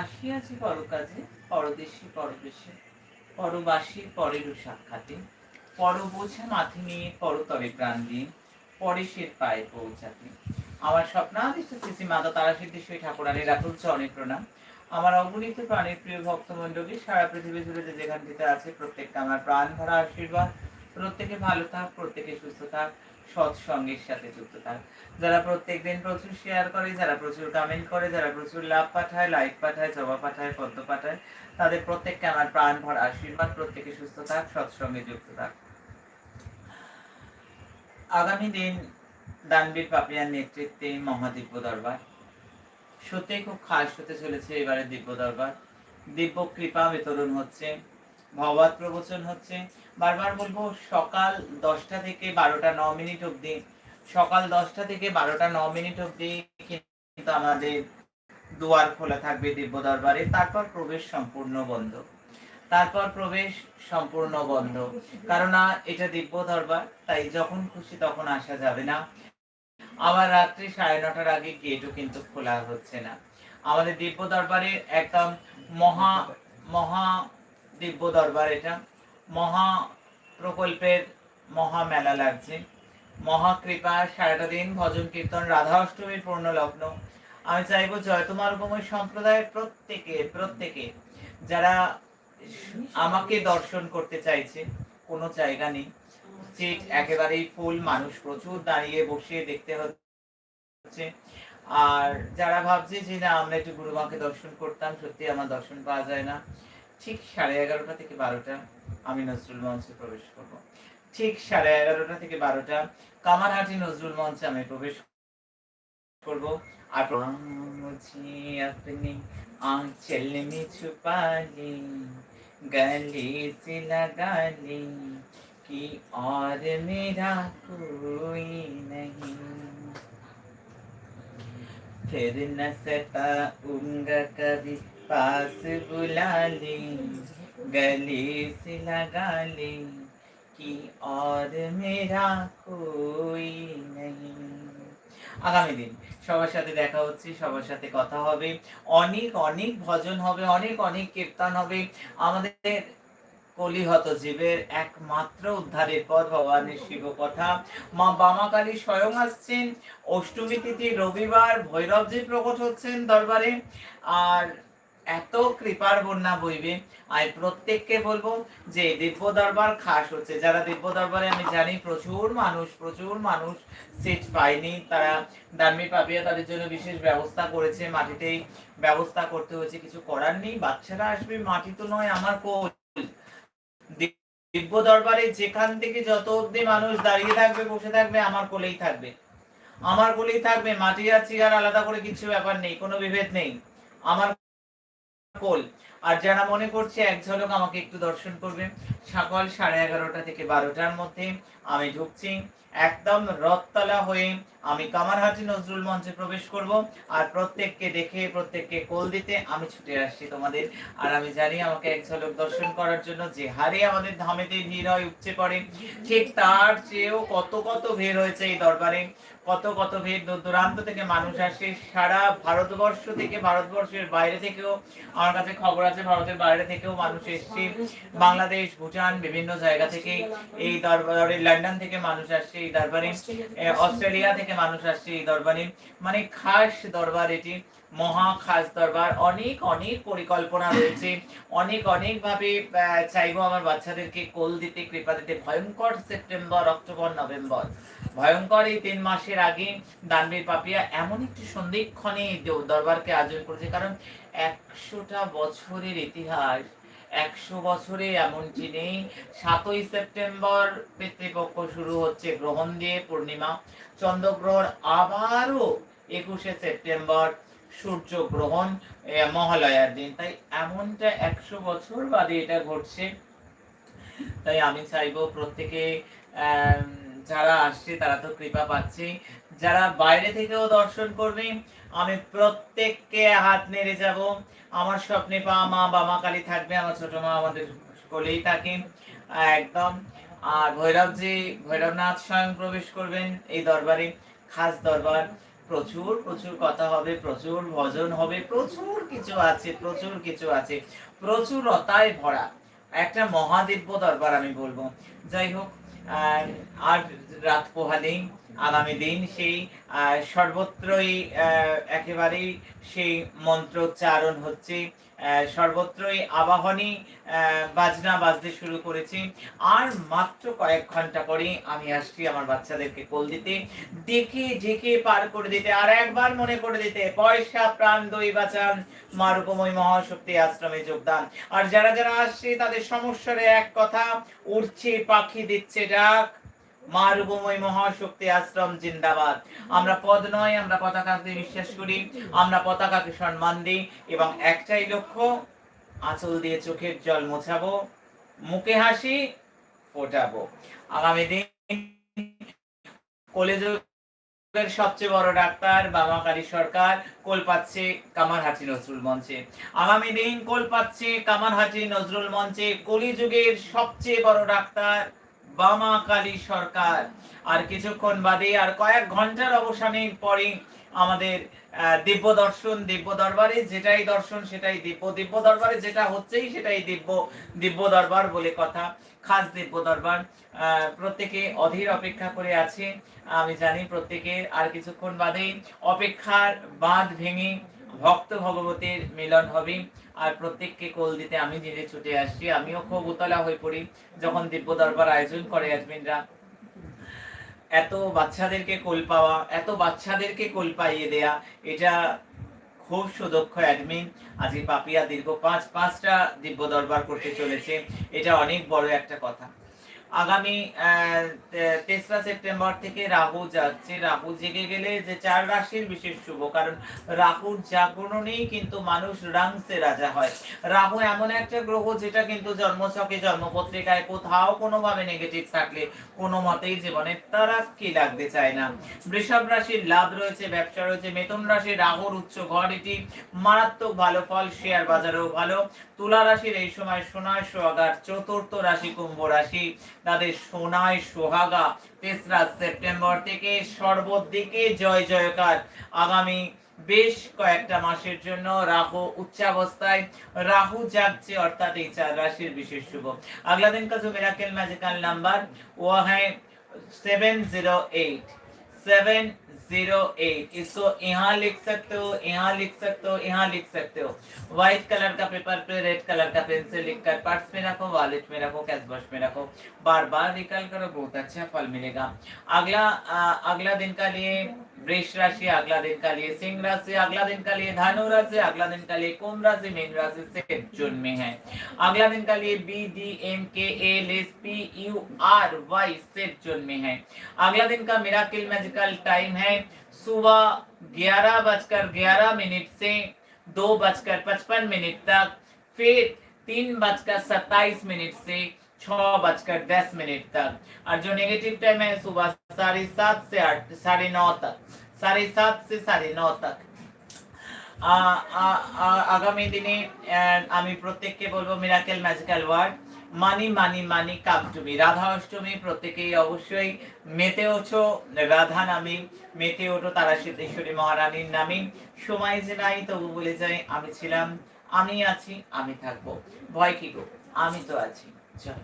আসিয়াছি পরকাজে, পরদেশে পরবেশে, পরবাসী পরেরও সাক্ষাতে পর বোঝা মাথে নিয়ে পরতরে প্রাণ দিয়ে পরেশের পায়ে পৌঁছাতে। আমার স্বপ্নাদিষ্ট শ্রী মাতা তারা সিদ্ধেশ্বরী ঠাকুরানীর রাতুল চরণে প্রণাম। আমার অগণিত প্রাণের প্রিয় ভক্তমণ্ডলী, সারা পৃথিবী জুড়ে যে যেখানটিতে আছে, প্রত্যেকটা আমার প্রাণ ভরা আশীর্বাদ। প্রত্যেকে ভালো থাক, প্রত্যেকে সুস্থ থাক। সৎসঙ্গের সাথে যুক্ত থাক। যারা প্রত্যেকদিন প্রচুর শেয়ার করে, যারা প্রচুর কমেন্ট করে, যারা প্রচুর লাভ পাঠায় লাইক পাঠায় জবা পাঠায়, পদ্ম পাঠায়, তাদের প্রত্যেককে আমার প্রাণ ভরা আশীর্বাদ, প্রত্যেকে সুস্থ থাক সৎসঙ্গে যুক্ত থাক। আগামী দিন দানবীর পাপিয়ার নেতৃত্বে মহাদিব্য দরবার। সত্যি খুব খাস হতে চলেছে এবারে দিব্য দরবার। দিব্য কৃপা বিতরণ হচ্ছে, ভগবত প্রবচন হচ্ছে বারবার বলব, সকাল দশটা থেকে বারোটা ন মিনিট অবধি। সকাল দশটা থেকে বারোটা ন মিনিট অবধি কিন্তু আমাদের দুয়ার খোলা থাকবে দিব্য দরবারে তারপর প্রবেশ সম্পূর্ণ বন্ধ। তারপর প্রবেশ সম্পূর্ণ বন্ধ। কারণ এটা দিব্য দরবার তাই যখন খুশি তখন আসা যাবে না। আবার রাত্রি সাড়ে নটার আগে গেটও কিন্তু খোলা হচ্ছে না। আমাদের দিব্য দরবারে একদম মহা মহা দিব্য দরবার এটা। মহা প্রকল্পের মহা মেলা লাগছে। মহাকৃপা, সারাটা দিন ভজন, কীর্তন, রাধা অষ্টমীর পূর্ণ লগ্ন। আমি চাইব উপময় সম্প্রদায়ের প্রত্যেকে প্রত্যেকে, যারা আমাকে দর্শন করতে চাইছে, কোনো জায়গা নেই। সিট একেবারেই ফুল, মানুষ প্রচুর, দাঁড়িয়ে বসে দেখতে হচ্ছে। আর যারা ভাবছে যে না, আমরা একটু গুরুমাকে দর্শন করতাম, সত্যি আমার দর্শন পাওয়া যায় না। ঠিক সাড়ে এগারোটা থেকে বারোটা। আমি নজরুল মঞ্চে প্রবেশ করব ঠিক সাড়ে এগারোটা থেকে বারোটা কামারহাটি নজরুল মঞ্চে আমি প্রবেশ করব আর মুঝে अपने आंचल में छुपा ले गले से लगा ले कि और मेरा कोई नहीं फिर न सताऊंगा कभी पास बुला ले गले से लगा ले कि और मेरा कोई नहीं আগামী দিন সবার সাথে দেখা হচ্ছে সবার সাথে কথা হবে অনেক অনেক ভজন হবে অনেক অনেক কীর্তন হবে আমাদের কলিহত জীবের একমাত্র উদ্ধারের পথ ভগবানের শিব কথা মা বামাকালী স্বয়ং আসছেন অষ্টমী তিথি রবিবার ভৈরবজি প্রকট হচ্ছেন দরবারে আর এত কৃপার বন্যা বইবে। আমি প্রত্যেককে বলব যে দিব্য দরবার খাস হচ্ছে। যারা দিব্য দরবারে, আমি জানি প্রচুর মানুষ প্রচুর মানুষ সিট পায়নি। তারা দামি পাপিয়া তাদের জন্য বিশেষ ব্যবস্থা করেছে। মাটিতেই ব্যবস্থা করতে হয়েছে। কিছু করার নেই। বাচ্চারা আসবে, মাটি তো নয়, আমার কোল। দিব্য দরবারে যেখান থেকে যত অব্দি মানুষ দাঁড়িয়ে থাকবে, বসে থাকবে, আমার কোলেই থাকবে। আমার কোলেই থাকবে। মাটি আর চেয়ার আলাদা করে কিছু ব্যাপার নেই, কোনো বিভেদ নেই। আমার কোল আর যারা মনে করছে এক ঝলক আমাকে একটু দর্শন করবে সকাল সাড়ে এগারোটা থেকে বারোটার মধ্যে আমি ঢুকছি। একদম রথতলা হয়ে আমি কামারহাটি নজরুল মঞ্চে প্রবেশ করব আর প্রত্যেককে দেখে, প্রত্যেককে কোল দিতে আমি ছুটে আসছি তোমাদের। আর আমি জানি আমাকে এক ঝলক দর্শন করার জন্য যে হারে আমাদের ধামেতে ভিড় হয়, উপচে পড়ে, ঠিক তার চেয়েও কত কত ভিড় হয়েছে এই দরবারে। কত কত ভিড় দূর দূরান্ত থেকে মানুষ আসে, সারা ভারতবর্ষ থেকে, ভারতবর্ষের বাইরে থেকেও আমার কাছে খবর আছে, ভারতের বাইরে থেকেও মানুষ এসছে। বাংলাদেশ, ভুটান, বিভিন্ন জায়গা থেকে এই দরবারে, লন্ডন থেকে মানুষ আসছে এই দরবারে। অস্ট্রেলিয়া থেকে মানুষ আসছে এই দরবারে। মানে খাস দরবার এটি, মহা খাস দরবার। অনেক অনেক পরিকল্পনা রয়েছে। অনেক অনেক ভাবে চাইব আমার বাচ্চাদেরকে কোল দিতে, কৃপা দিতে। ভয়ঙ্কর সেপ্টেম্বর, অক্টোবর, নভেম্বর। ভয়ঙ্কর এই তিন মাসের আগে দানবীর পাপিয়া এমন একটি সন্ধিক্ষণে দরবারকে আয়োজন করেছে। কারণ একশোটা বছরের ইতিহাস একশো বছরে এমনটি নেই। সাতই সেপ্টেম্বর পিতৃপক্ষ শুরু হচ্ছে গ্রহণ দিয়ে পূর্ণিমা। চন্দ্রগ্রহণ আবারও একুশে সেপ্টেম্বর সূর্য গ্রহণ মহালয়ার দিন। তাই এমনটা একশো বছর বাদে এটা ঘটছে। তাই আমি চাইব প্রত্যেকে আম, যারা আসছে, তারা তো কৃপা পাচ্ছে। যারা বাইরে থেকেও দর্শন করবে, আমি প্রত্যেককে হাত নেড়ে যাব। আমার স্বপ্নে পা মা বামা কালী থাকবে, আমার ছোট মা আমাদের কোলেই থাকে। একদম। আর ভৈরবজি, ভৈরবনাথ স্বয়ং প্রবেশ করবেন এই দরবারে। খাস দরবার। প্রচুর প্রচুর কথা হবে, প্রচুর ভজন হবে, প্রচুর কিছু আছে, প্রচুর কিছু আছে। প্রচুরতায় ভরা। একটা মহাদিব্য দরবার আমি বলব। যাই হোক আহ, আর রাত পোহালেই আগামী দিন সেই সর্বত্রই একেবারেই সেই মন্ত্রোচ্চারণ হচ্ছে আহ, সর্বত্রই আবাহনী বাজনা বাজতে শুরু করেছে। আর মাত্র কয়েক ঘণ্টা পরে আমি আসছি আমার বাচ্চাদেরকে কোল দিতে। দেখে ঢেকে পার করে দিতে আর একবার মনে করে দিতে পয়সা প্রাণ দই বাঁচান মারুকময় মহাশক্তি আশ্রমে যোগদান। আর যারা যারা আসছে তাদের সমস্যারে এক কথা উড়ছে পাখি দিচ্ছে ডাক। মারুভূময় মহাশক্তি আশ্রম জিন্দাবাদ। আমরা পদ নয়, আমরা পতাকাকে বিশ্বাস করি, আমরা পতাকাকে সম্মান দিই এবং একটাই লক্ষ্য, আঁচল দিয়ে চোখের জল মোছাবো, মুখে হাসি ফোটাবো। আগামী দিন কলেজের সবচেয়ে বড় ডাক্তার বামাকারী সরকার কোল পাচ্ছে কামারহাটি নজরুল মঞ্চে। আগামী দিন কোল পাচ্ছে কামারহাটি নজরুল মঞ্চে কলিযুগের সবচেয়ে বড় ডাক্তার বামা কালী সরকার। আর কিছুক্ষণ বাদে আর কয়েক ঘণ্টার অবসানের পরে আমাদের দিব্য দর্শন, দিব্য দরবারে যেটাই দর্শন, সেটাই দিব্য। দিব্য দরবারে যেটা হচ্ছেই সেটাই দিব্য। দিব্য দরবার বলে কথা, খাস দিব্য দরবার। প্রত্যেকে অধীর অপেক্ষা করে আছে, আমি জানি প্রত্যেকে আর কিছুক্ষণ বাদেই অপেক্ষার বাঁধ ভেঙে ভক্ত ভগবতের মিলন হবে। আর প্রত্যেককে কোল দিতে আমি নিজে ছুটে আসছি। আমিও খুব উতলা হয়ে পড়ি যখন দিব্য দরবার আয়োজন করে অ্যাডমিনরা। এত বাচ্চাদেরকে কোল পাওয়া, এত বাচ্চাদেরকে কোল পাইয়ে দেয়া, এটা খুব সুদক্ষ অ্যাডমিন। আজকে পাপিয়া দীর্ঘ পাঁচ, পাঁচটা দিব্য দরবার করতে চলেছে। এটা অনেক বড় একটা কথা। আগামী তেসরা সেপ্টেম্বর থেকে রাহু যাচ্ছে। রাহু জেগে গেলে যে চার রাশির বিশেষ শুভ, কারণ রাহুর জাগরণেই কিন্তু মানুষ রাংসে রাজা হয়। রাহু এমন একটা গ্রহ যেটা কিন্তু জন্মছকে জন্মপত্রিকায় কোথাও কোনোভাবে নেগেটিভ থাকলে কোনো মতেই জীবনে তারা কি লাগতে চায় না। বৃষভ রাশির লাভ রয়েছে, ব্যবসা রয়েছে মেতন রাশি রাহুর উচ্চ ঘর এটি মারাত্মক ভালো ফল শেয়ার বাজারেও ভালো। তুলা রাশির এই সময় সোনায় সোয়াগার, চতুর্থ রাশি, কুম্ভ রাশি। তাদের সোনায় সোহাগা, তেসরা সেপ্টেম্বর থেকে সর্বদিকে জয় জয়কার। আগামী বেশ কয়েকটা মাসের জন্য রাহু উচ্চাবস্থায়, রাহু যাচ্ছে অর্থাৎ এই চার রাশির বিশেষ শুভ। আগলা দিন কাজ মেরাকেল ম্যাজিক্যাল নাম্বার ও হ্যাঁ সেভেন জিরো এইট, সেভেন 708 708 इसको यहाँ लिख सकते हो यहाँ लिख सकते हो यहाँ लिख सकते हो। व्हाइट कलर का पेपर पे रेड कलर का पेंसिल से लिख कर पर्स में रखो वॉलेट में रखो कैश बॉक्स में रखो। बार बार निकाल करो बहुत अच्छा फल मिलेगा। अगला आ, अगला दिन का लिए वृष राशि अगला दिन का लिए सिंह राशि, अगला दिन का लिए धनु राशि, अगला दिन का लिए कुंभ राशि, मीन राशि से जून में है। अगला दिन का लिए B, D, M, K L, S, P, U, R, Y से जून में है। अगला दिन का मिराकिल मैजिकल टाइम है। सुबह ग्यारह बजकर ग्यारह मिनट से दो बजकर पचपन मिनट तक, फिर तीन बजकर सत्ताईस मिनट से छह बजकर दस मिनट तक और जो नेगेटिव टाइम है सुबह साढ़े सात से आठ साढ़े नौ तक साढ़े सात से साढ़े नौ तक আ- আ- আ- আগামী দিনে আহ, আমি প্রত্যেককে বলবো miracle magical word money money money কাপটুমি Radha Ashtami প্রত্যেকেই অবশ্যই মেতে ওঠো রাধা নামে মেতে ওঠো তারা সিদ্ধেশ্বরী মহারানীর নামে সময় যে নাই তবু বলে যাই আমি ছিলাম আমি আছি আমি থাকবো ভয় কি গো আমি তো আছি চল